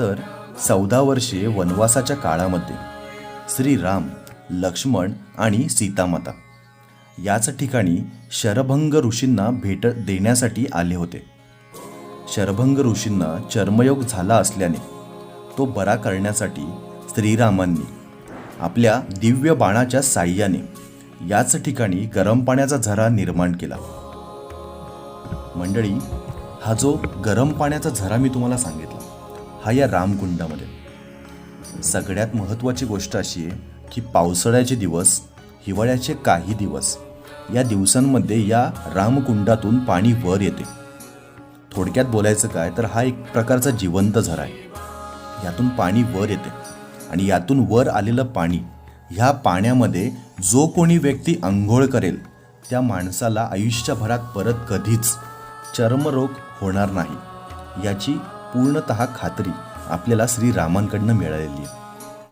तर चौदा वर्षे वनवासाच्या काळामध्ये श्रीराम लक्ष्मण आणि सीतामाता याच ठिकाणी शरभंग ऋषींना भेट देण्यासाठी आले होते. शरभंग ऋषींना चर्मयोग झाला असल्याने तो बरा करण्यासाठी श्रीरामांनी आपल्या दिव्य बाणाच्या साह्याने याच ठिकाणी गरम पाण्याचा झरा निर्माण केला. मंडळी हा जो गरम पाण्याचा झरा मी तुम्हाला सांगितला हा या रामकुंडामध्ये सगळ्यात महत्त्वाची गोष्ट अशी आहे की पावसाळ्याचे दिवस हिवाळ्याचे काही दिवस या दिवसांमध्ये या रामकुंडातून पाणी वर येते. थोडक्यात बोलायचं काय तर हा एक प्रकारचा जिवंत झरा आहे. यातून पाणी वर येते आणि यातून वर आलेलं पाणी ह्या पाण्यामध्ये जो कोणी व्यक्ती आंघोळ करेल त्या माणसाला आयुष्यभरात परत कधीच चर्मरोग होणार नाही. याची पूर्णत खात्री आपल्याला श्रीरामांकडनं मिळालेली आहे.